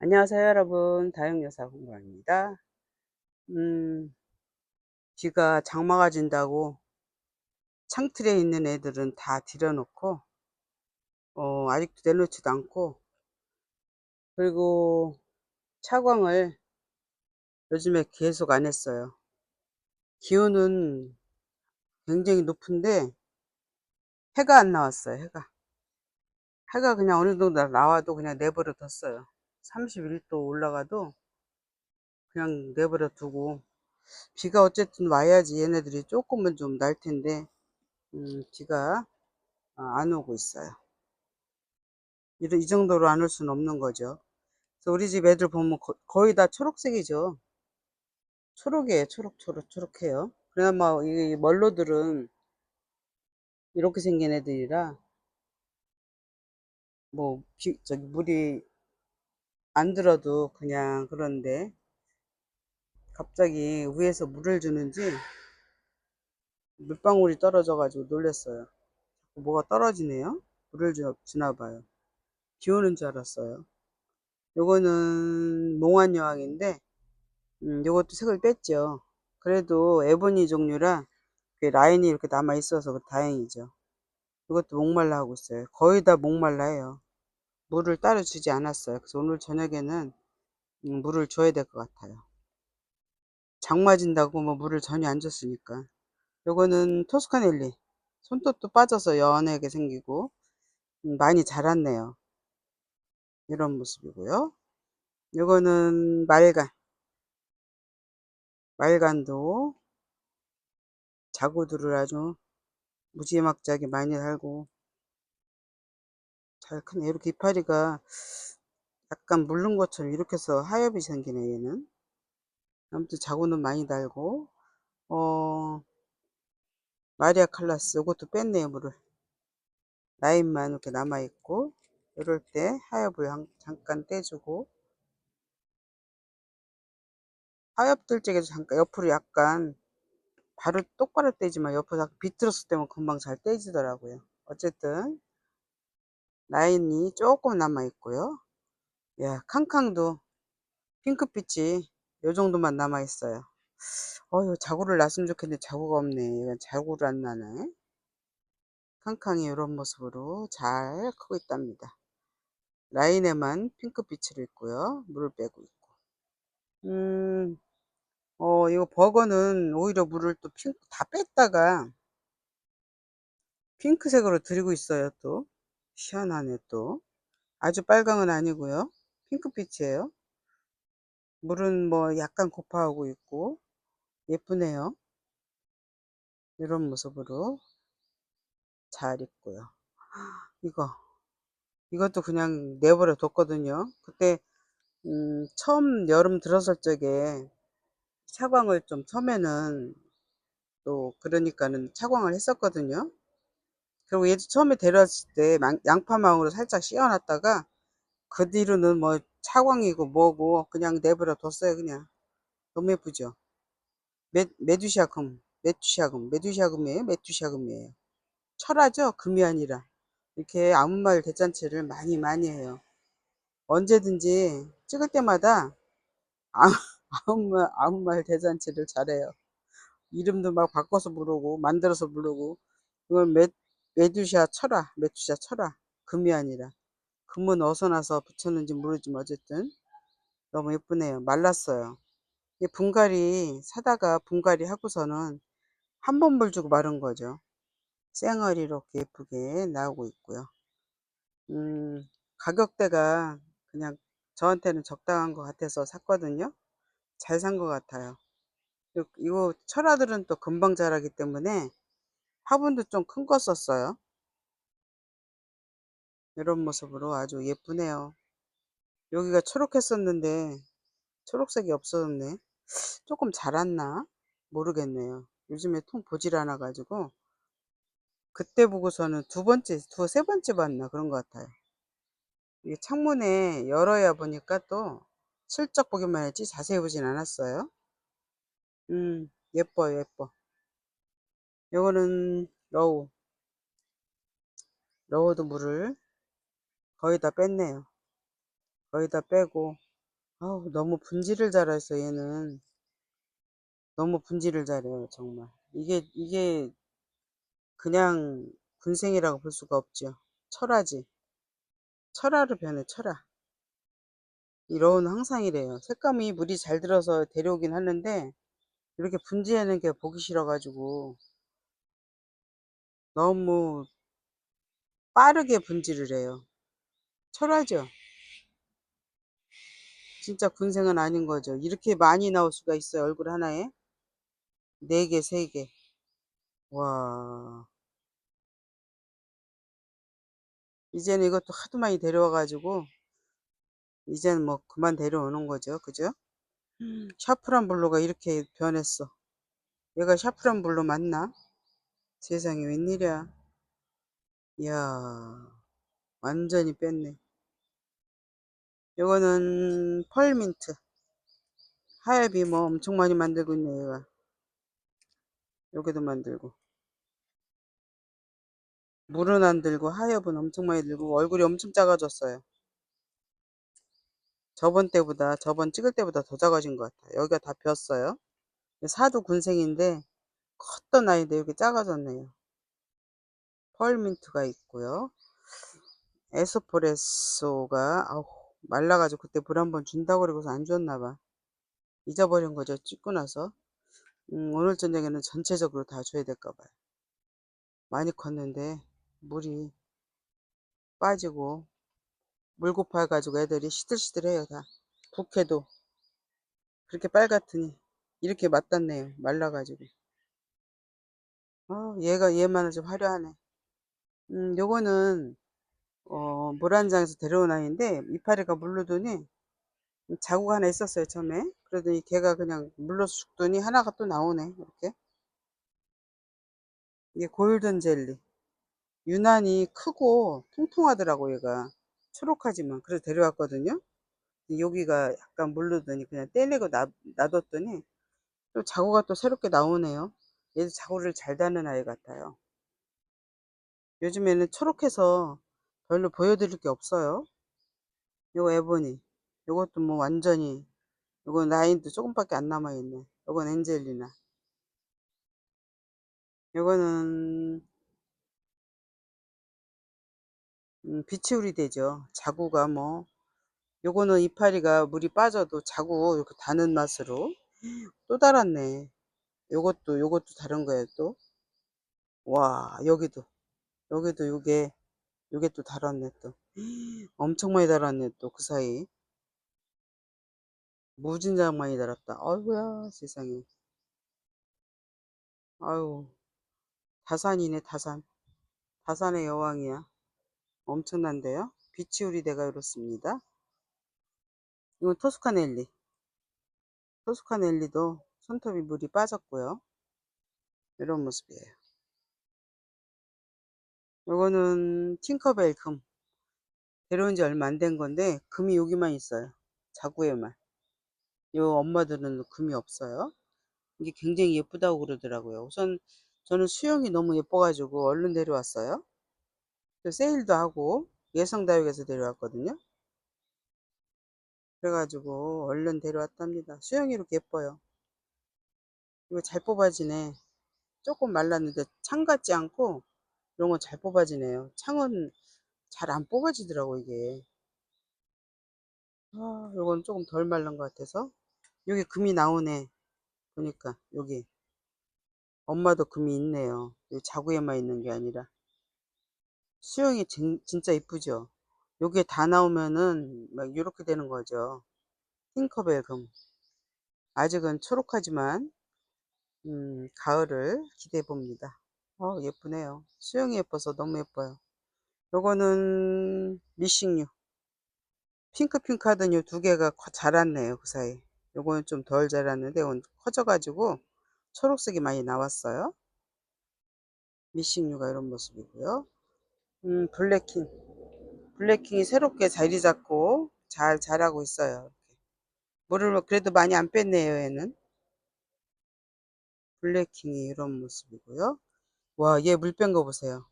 안녕하세요 여러분. 다육여사 공부입니다. 음 비가 장마가 진다고 창틀에 있는 애들은 다 들여놓고 어 아직도 내놓지도 않고 그리고 차광을 요즘에 계속 안 했어요. 기온은 굉장히 높은데 해가 안 나왔어요 해가. 해가 그냥 어느 정도 나와도 그냥 내버려 뒀어요 31도 올라가도 그냥 내버려 두고 비가 어쨌든 와야지 얘네들이 조금은 좀 날 텐데 음, 비가 어, 안 오고 있어요. 이, 이 정도로 안 올 수는 없는 거죠. 그래서 우리 집 애들 보면 거, 의 다 초록색이죠. 초록이에요. 초록, 초록, 초록해요. 그나마 이 멀로들은 이렇게 생긴 애들이라 뭐 비, 저기 물이 안 들어도 그냥 그런데 갑자기 위에서 물을 주는지 물방울이 떨어져 가지고 놀랐어요. 뭐가 떨어지네요. 물을 주, 주나 봐요. 비 오는 줄 알았어요. 요거는 몽환 여왕인데 음, 요것도 색을 뺐죠. 그래도 에보니 종류라 라인이 이렇게 남아 있어서 다행이죠. 이것도 목말라 하고 있어요. 거의 다 목말라 해요. 물을 따로 주지 않았어요. 그래서 오늘 저녁에는 음, 물을 줘야 될 것 같아요. 장마진다고 뭐 물을 전혀 안 줬으니까. 요거는 토스카넬리. 손톱도 빠져서 연하게 생기고 음, 많이 자랐네요. 이런 모습이고요. 요거는 말간. 말간도 자구들을 아주 무지막지하게 많이 달고 잘 크네. 이렇게 이파리가 약간 물른 것처럼 이렇게 해서 하엽이 생기네 얘는. 아무튼 자구는 많이 달고 어 마리아 칼라스 이것도 뺐네요 물을. 라인만 이렇게 남아있고 이럴 때 하엽을 잠깐 떼주고 하엽 들 적에도 잠깐 옆으로 약간 바로 똑바로 떼지만 옆으로 비틀었을 때면 금방 잘 떼지더라고요. 어쨌든 라인이 조금 남아 있고요. 야 캉캉도 핑크빛이 요 정도만 남아 있어요. 어휴 자구를 놨으면 좋겠는데 자구가 없네. 이건 자구를 안 나네. 캉캉이 이런 모습으로 잘 크고 있답니다. 라인에만 핑크빛으로 있고요. 물을 빼고 있고. 음, 어, 이거 버거는 오히려 물을 또 핑크 다 뺐다가 핑크색으로 들이고 있어요. 또 희한하네 또. 아주 빨강은 아니고요. 핑크빛이에요. 물은 뭐 약간 고파하고 있고 예쁘네요. 이런 모습으로 잘 있고요. 이거 이것도 그냥 내버려 뒀거든요. 그때 음, 처음 여름 들어설 적에 차광을 좀 처음에는 또 그러니까는 차광을 했었거든요. 그리고 얘도 처음에 데려왔을 때 양파망으로 살짝 씌워놨다가 그 뒤로는 뭐 차광이고 뭐고 그냥 내버려 뒀어요 그냥. 너무 예쁘죠? 메, 메두샤금 메두샤금 메두샤금이에요? 메두샤금이에요. 철하죠? 금이 아니라. 이렇게 아무 말 대잔치를 많이 많이 해요. 언제든지 찍을 때마다 아무, 아무 말 아무 말 대잔치를 잘해요. 이름도 막 바꿔서 부르고 만들어서 부르고 이건 메, 메두샤 철화 메두샤 철화 금이 아니라 금은 어디서 나서 붙였는지 모르지만 어쨌든 너무 예쁘네요. 말랐어요. 이 분갈이 사다가 분갈이 하고서는 한 번 물 주고 마른 거죠. 쌩얼이 이렇게 예쁘게 나오고 있고요. 음, 가격대가 그냥 저한테는 적당한 것 같아서 샀거든요. 잘 산 것 같아요. 이거 철화들은 또 금방 자라기 때문에 화분도 좀 큰 거 썼어요. 이런 모습으로 아주 예쁘네요. 여기가 초록했었는데 초록색이 없어졌네. 조금 자랐나? 모르겠네요. 요즘에 통 보질 않아 가지고 그때 보고서는 두 번째, 두 세 번째 봤나 그런 것 같아요. 이게 창문에 열어야 보니까 또 슬쩍 보기만 했지 자세히 보진 않았어요. 음, 예뻐요, 예뻐. 요거는 러우. 러우도 물을 거의 다 뺐네요. 거의 다 빼고 아우, 너무 분질을 잘했어, 얘는. 너무 분질을 잘해요, 정말. 이게, 이게 그냥 군생이라고 볼 수가 없죠. 철화지. 철화로 변해, 철화. 이런 항상 이래요. 색감이 물이 잘 들어서 데려오긴 하는데, 이렇게 분지하는 게 보기 싫어가지고, 너무 빠르게 분질을 해요. 철화죠. 진짜 군생은 아닌 거죠. 이렇게 많이 나올 수가 있어요. 얼굴 하나에. 네 개, 세 개. 와. 이제는 이것도 하도 많이 데려와가지고, 이제는 뭐 그만 데려오는 거죠. 그죠? 샤프란 블루가 이렇게 변했어. 얘가 샤프란 블루 맞나? 세상에 웬일이야. 이야, 완전히 뺐네. 이거는 펄민트. 하엽이 뭐 엄청 많이 만들고 있네, 얘가. 여기도 만들고. 물은 안 들고 하엽은 엄청 많이 들고 얼굴이 엄청 작아졌어요. 저번 때보다 저번 찍을 때보다 더 작아진 것 같아요. 여기가 다 폈어요. 사두 군생인데 컸던 아이인데 이렇게 작아졌네요. 펄민트가 있고요. 에스프레소가 아우 말라가지고 그때 물 한 번 준다고 그러고서 안 줬나 봐. 잊어버린 거죠. 찍고 나서. 음, 오늘 저녁에는 전체적으로 다 줘야 될까 봐요. 많이 컸는데 물이 빠지고 물 고파 가지고 애들이 시들시들해요 다. 부캐도 그렇게 빨갛더니 이렇게 맞닿네요. 말라가지고. 어, 얘가 얘만은 좀 화려하네. 음, 요거는 어, 물한장에서 데려온 아이인데 이파리가 물르더니 자국 하나 있었어요 처음에. 그러더니 걔가 그냥 물러서 죽더니 하나가 또 나오네 이렇게. 이게 골든 젤리. 유난히 크고 통통하더라고 얘가. 초록하지만 그래서 데려왔거든요. 여기가 약간 물르더니 그냥 떼내고 놔, 놔뒀더니 또 자구가 또 새롭게 나오네요. 얘도 자구를 잘 다는 아이 같아요. 요즘에는 초록해서 별로 보여드릴 게 없어요. 요거 에보니. 요것도 뭐 완전히 요거 라인도 조금밖에 안 남아있네. 요건 엔젤리나. 요거는 음, 비치우리 되죠. 자구가 뭐 요거는 이파리가 물이 빠져도 자구 이렇게 다는 맛으로 또 달았네. 요것도 요것도 다른 거예요 또. 와 여기도 여기도 요게 요게 또 달았네 또. 엄청 많이 달았네 또 그 사이. 무진장 많이 달았다. 아이고야 세상에. 아유 다산이네 다산. 다산의 여왕이야. 엄청난데요. 비치우리 대가 이렇습니다. 이건 토스카넬리. 토스카넬리도 손톱이 물이 빠졌고요. 이런 모습이에요. 요거는 팅커벨 금. 데려온 지 얼마 안 된 건데 금이 여기만 있어요. 자구에만. 요 엄마들은 금이 없어요. 이게 굉장히 예쁘다고 그러더라고요. 우선 저는 수영이 너무 예뻐가지고 얼른 데려왔어요. 세일도 하고 예성다육에서 데려왔거든요. 그래가지고 얼른 데려왔답니다. 수영이 이렇게 예뻐요. 이거 잘 뽑아지네. 조금 말랐는데 창 같지 않고 이런 거잘 뽑아지네요. 창은 잘 안 뽑아지더라고 이게. 아, 이건 조금 덜 말른 것 같아서 여기 금이 나오네. 보니까 여기 엄마도 금이 있네요. 여기 자구에만 있는 게 아니라 수영이 진, 진짜 이쁘죠. 요게 다 나오면은 막 이렇게 되는 거죠. 팅커벨 금. 아직은 초록하지만 음, 가을을 기대해 봅니다. 어, 예쁘네요. 수영이 예뻐서 너무 예뻐요. 요거는 미싱류. 핑크핑크 하던 요 두 개가 자랐네요. 그 사이. 요거는 좀 덜 자랐는데 이건 커져가지고 초록색이 많이 나왔어요. 미싱류가 이런 모습이고요. 음, 블랙킹. 블랙킹이 새롭게 자리 잡고 잘 자라고 있어요. 물을 그래도 많이 안 뺐네요, 얘는. 블랙킹이 이런 모습이고요. 와, 얘 물 뺀 거 보세요.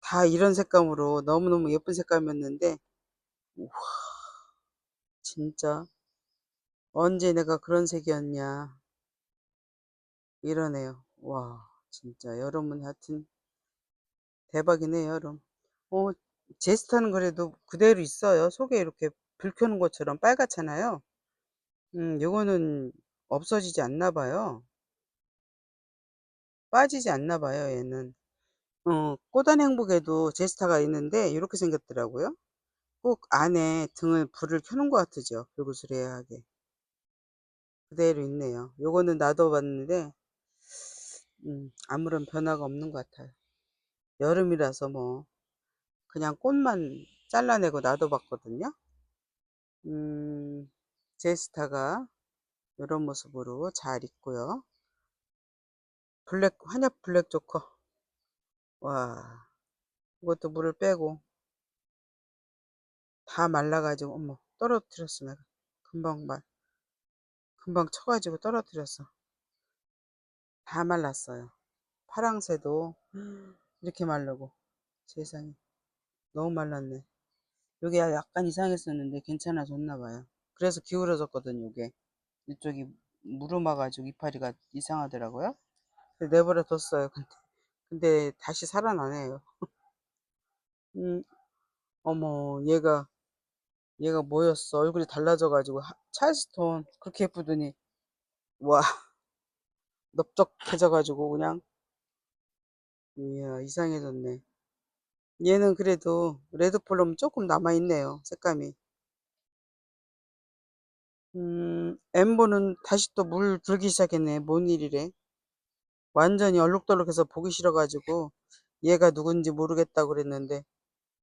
다 이런 색감으로 너무너무 예쁜 색감이었는데, 우와, 진짜. 언제 내가 그런 색이었냐. 이러네요. 와, 진짜 여름은 하여튼 대박이네, 여름. 어, 제스타는 그래도 그대로 있어요. 속에 이렇게 불 켜는 것처럼 빨갛잖아요. 음, 요거는 없어지지 않나 봐요. 빠지지 않나 봐요, 얘는. 어, 꼬단 행복에도 제스타가 있는데 이렇게 생겼더라고요. 꼭 안에 등을 불을 켜는 것 같으죠. 불구스레하게. 그대로 있네요. 요거는 놔둬봤는데 음, 아무런 변화가 없는 것 같아요. 여름이라서 뭐 그냥 꽃만 잘라내고 놔둬봤거든요. 음, 제스타가 이런 모습으로 잘 있고요. 블랙 환엽 블랙 조커. 와 이것도 물을 빼고. 다 말라가지고 어머 떨어뜨렸어 내가. 금방 말 금방 쳐가지고 떨어뜨렸어. 다 말랐어요. 파랑새도 이렇게 말르고. 세상에. 너무 말랐네. 여기 약간 이상했었는데 괜찮아졌나 봐요. 그래서 기울어졌거든요 이게. 이쪽이 무름아가지고 이파리가 이상하더라고요 내버려 뒀어요. 근데, 근데 다시 살아나네요. 음, 어머 얘가 얘가 뭐였어? 얼굴이 달라져가지고 하- 찰스톤 그렇게 예쁘더니. 와 넓적해져가지고 그냥. 이야 이상해졌네. 얘는 그래도 레드폴럼 조금 남아있네요 색감이. 음 엠보는 다시 또물 들기 시작했네 뭔 일이래 완전히 얼룩덜룩해서 보기 싫어가지고 얘가 누군지 모르겠다고 그랬는데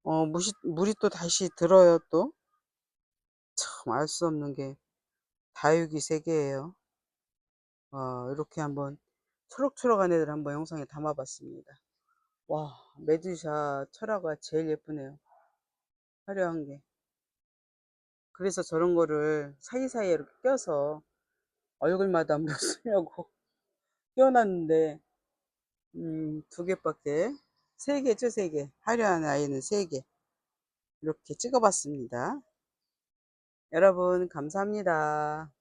어 무시, 물이 또 다시 들어요 또? 참 알 수 없는 게 다육이 세계예요. 어, 이렇게 한번 초록초록한 애들 한번 영상에 담아봤습니다. 와 메두샤 철화가 제일 예쁘네요. 화려한 게. 그래서 저런 거를 사이사이에 이렇게 껴서 얼굴마다 한번 쓰려고 껴놨는데 음, 두 개밖에 세 개죠 세 개. 화려한 아이는 세 개. 이렇게 찍어봤습니다. 여러분 감사합니다